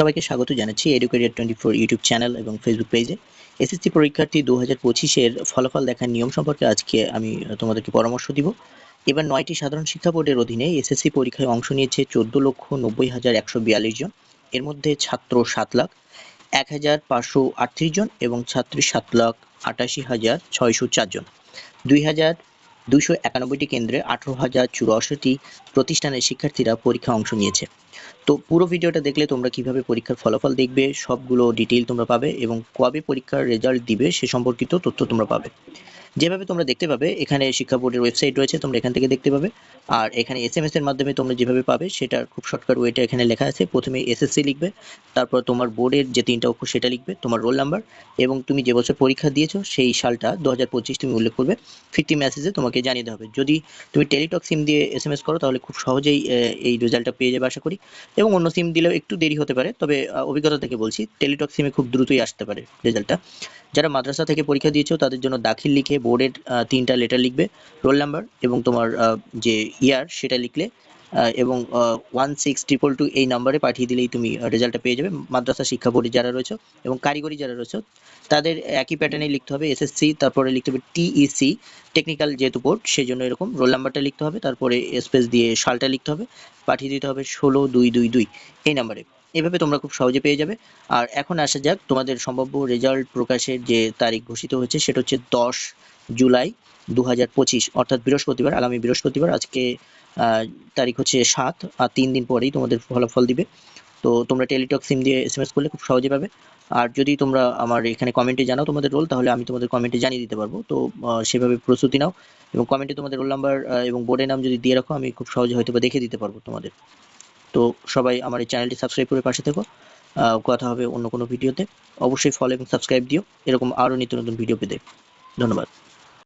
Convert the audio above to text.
সবাইকে স্বাগত জানাচ্ছি educated twenty four YouTube channel এবং ফেসবুক পেজে এসএসসি পরীক্ষার্থী দু হাজার পঁচিশের ফলাফল দেখার নিয়ম সম্পর্কে আজকে আমি তোমাদেরকে পরামর্শ দিব। এবার নয়টি সাধারণ শিক্ষা বোর্ডের অধীনে এসএসসি পরীক্ষায় অংশ নিয়েছে চোদ্দ লক্ষ নব্বই হাজার একশো বিয়াল্লিশ জন। এর মধ্যে ছাত্র সাত লাখ, এক হাজার পাঁচশো আটত্রিশ জন এবং ছাত্রী সাত লাখ আটাশি হাজার ছয়শো চারজন দুই হাজার দুইশো একানব্বইটি কেন্দ্রে আঠারো হাজার চুরাশিটি প্রতিষ্ঠানের শিক্ষার্থীরা পরীক্ষা অংশ নিয়েছে। তো পুরো ভিডিওটা দেখলে তোমরা কীভাবে পরীক্ষার ফলাফল দেখবে, সবগুলো ডিটেইল তোমরা পাবে এবং কবে পরীক্ষার রেজাল্ট দিবে সে সম্পর্কিত তথ্য তোমরা পাবে। যেভাবে তোমরা দেখতে পাবে, এখানে শিক্ষা বোর্ডের ওয়েবসাইট রয়েছে, তোমরা এখান থেকে দেখতে পাবে। আর এখানে এস এম এস এর মাধ্যমে তোমরা যেভাবে পাবে, সেটার খুব শর্টকাট ওয়েটা এখানে লেখা আছে। প্রথমে এসএসসি লিখবে, তারপর তোমার বোর্ডের যে তিনটা অক্ষর সেটা লিখবে, তোমার রোল নাম্বার এবং তুমি যে বছর পরীক্ষা দিয়েছ, সেই সালটা দু হাজার পঁচিশ তুমি উল্লেখ করবে। ফিফটি মেসেজে তোমাকে জানিয়ে দেওয়া হবে। যদি তুমি টেলিটক সিম দিয়ে এস এম এস করো, তাহলে খুব সহজেই এই রেজাল্টটা পেয়ে যাবে আশা করি। এবং অন্য সিম দিলেও একটু দেরি হতে পারে, তবে অভিজ্ঞতা থেকে বলছি টেলিটক সিমে খুব দ্রুতই আসতে পারে রেজাল্টটা যারা মাদ্রাসা থেকে পরীক্ষা দিয়েছ, তাদের জন্য দাখিল লিখে বোর্ডের তিনটা লেটার লিখবে রোল নাম্বার এবং তোমার যে ইয়ার সেটা লিখলে এবং ওয়ান সিক্স ট্রিপল টু এই নাম্বারে পাঠিয়ে দিলেই তুমি রেজাল্টটা পেয়ে যাবে। মাদ্রাসা শিক্ষা বোর্ডে যারা রয়েছে এবং কারিগরি যারা রয়েছে, তাদের একই প্যাটার্নে লিখতে হবে এসএসসি তারপরে লিখতে হবে টিইসি টেকনিক্যাল যেহেতু বোর্ড সেই জন্য এরকম রোল নাম্বারটা লিখতে হবে, তারপরে স্পেস দিয়ে সালটা লিখতে হবে, পাঠিয়ে দিতে হবে ষোলো দুই দুই দুই এই নাম্বারে এভাবে তোমরা খুব সহজে পেয়ে যাবে। আর এখন আসা যাক তোমাদের সম্ভাব্য রেজাল্ট প্রকাশের যে তারিখ ঘোষিত হয়েছে, সেটা হচ্ছে দশ জুলাই দু হাজার পঁচিশ, অর্থাৎ বৃহস্পতিবার, আগামী বৃহস্পতিবার। আজকে তারিখ হচ্ছে সাত, আর তিন দিন পরেই তোমাদের ফলাফল দিবে। তো তোমরা টেলিটক সিম দিয়ে এস এম এস করলে খুব সহজে পাবে। আর যদি তোমরা আমার এখানে কমেন্টে জানাও তোমাদের রোল তাহলে আমি তোমাদের কমেন্টে জানিয়ে দিতে পারব। তো সেভাবে প্রস্তুতি নাও। এবং কমেন্টে তোমাদের রোল নাম্বার এবং বোর্ডের নাম যদি দিয়ে রাখো, আমি খুব সহজে হয়তো দেখে দিতে পারব তোমাদের। তো সবাই আমার এই চ্যানেলটি সাবস্ক্রাইব করে পাশে থেকো। কথা হবে অন্য কোনো ভিডিওতে। অবশ্যই ফলো এবং সাবস্ক্রাইব দিও। এরকম আরও নিত্য নতুন ভিডিও পেতে। ধন্যবাদ।